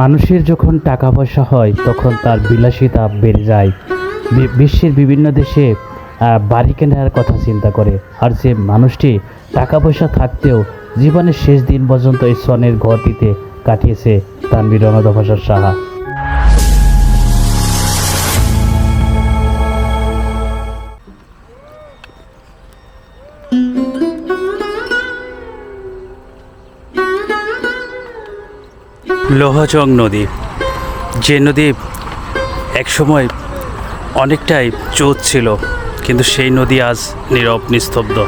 মানুষের যখন টাকা পয়সা হয়, তখন তার বিলাসিতা বেড়ে যায়। বিশ্বের বিভিন্ন দেশে বাড়ি কেনার কথা চিন্তা করে। আর যে মানুষটি টাকা পয়সা থাকতেও জীবনের শেষ দিন পর্যন্ত এই সনের ঘরটিতে কাটিয়েছে তার তানবীর রণদফাসার সাহা। লোহচং নদী। যে নদী একসময় অনেকটাই চোদ ছিল কিন্তু সেই নদী আজ নীরব নিস্তব্ধ।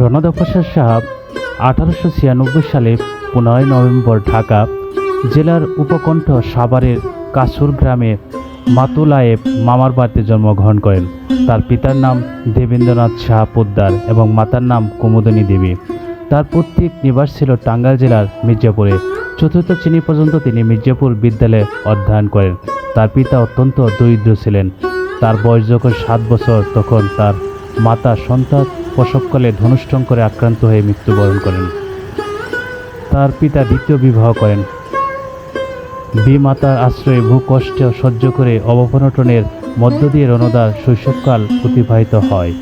রণদফাসার সাহাব আঠারোশো ছিয়ানব্বই সালে পনেরোই নভেম্বর ঢাকা জেলার উপকণ্ঠ সাভারের কাসুর গ্রামে মাতুলায়েব মামার বাড়িতে জন্মগ্রহণ করেন। তার পিতার নাম দেবেন্দ্রনাথ শাহ পোদ্দার এবং মাতার নাম কুমুদিনী দেবী। তার পৈতৃক নিবাস ছিল টাঙ্গাইল জেলার মির্জাপুরে। চতুর্থ শ্রেণি পর্যন্ত তিনি মির্জাপুর বিদ্যালয়ে অধ্যয়ন করেন। তার পিতা অত্যন্ত দরিদ্র ছিলেন। তার বয়স যখন সাত বছর, তখন তার মাতা সন্তান প্রসবকালে ধনুষ্টঙ্করে আক্রান্ত হয়ে মৃত্যুবরণ করেন। তার পিতা দ্বিতীয় বিবাহ করেন। বিমাতার আশ্রয়ে ভূ কষ্ট সহ্য করে অবপনটনের মধ্য দিয়ে রণদার শৈশবকাল অতিবাহিত হয়।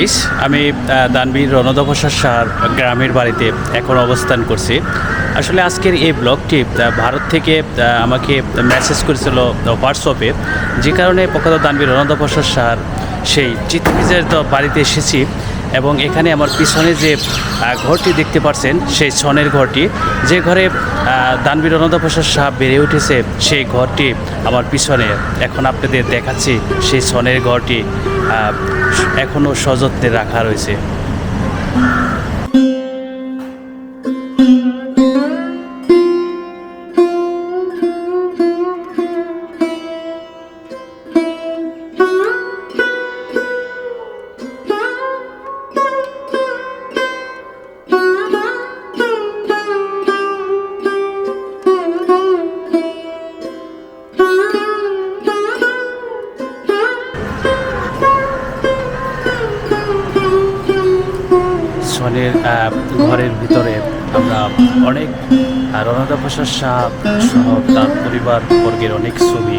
গাইস আমি দানবীর রণদবসর সার গ্রামের বাড়িতে এখন অবস্থান করছি। আসলে আজকের এই ব্লগটি ভারত থেকে আমাকে মেসেজ করেছিল হোয়াটসঅ্যাপে যে কারণে প্রখ্যাত দানবীর রণদবসর সার সেই চিত্রবিজয়ের তো বাড়িতে এসেছি। এবং এখানে আমার পিছনে যে ঘরটি দেখতে পাচ্ছেন সেই ছনের ঘরটি, যে ঘরে দানবীর অনন্তপ্রসাদ সাহা বেড়ে উঠেছে, সেই ঘরটি আমার পিছনে। এখন আপনাদের দেখাচ্ছি সেই ছনের ঘরটি এখনও সযত্নে রাখা রয়েছে। আহ, ঘরের ভিতরে আমরা অনেক রণদা প্রসাদ শাহ সহ তার পরিবার বর্গের অনেক ছবি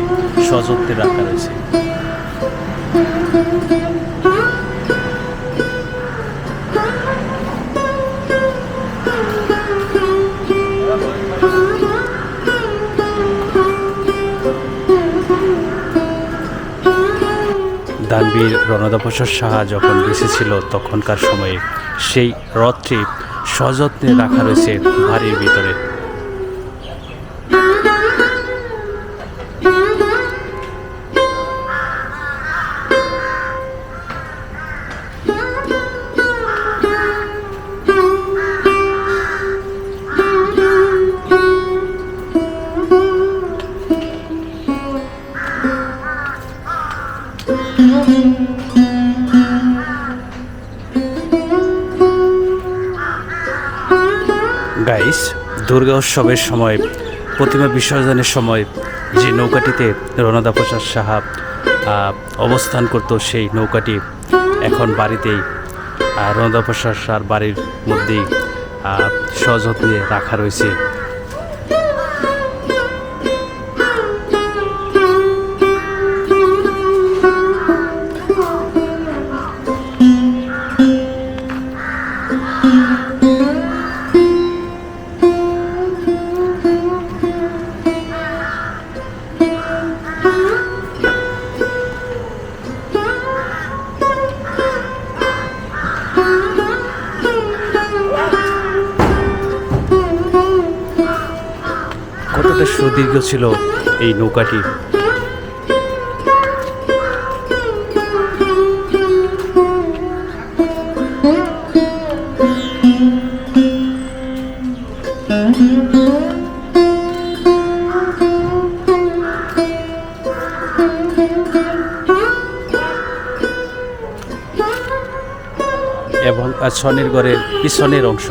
সযত্নে রাখা রয়েছে। দানবীর রণদাপ্রসাদ সাহা যখন বেঁচে ছিল তখনকার সময়ে, সেই রথটি সযত্নে রাখা রয়েছে বাড়ির ভিতরে। গাইস দুর্গা উৎসবের সময়, প্রতিমা বিসর্জনের সময় যে নৌকাটিতে রণদা প্রসাদ সাহা অবস্থান করত সেই নৌকাটি এখন বাড়িতেই রণদা প্রসাদ সাহার বাড়ির মধ্যেই সযত্নে রাখা রয়েছে। কতটা সুদীর্ঘ ছিল এই নৌকাটি? এবং ছনের ঘরের পিছনের অংশ।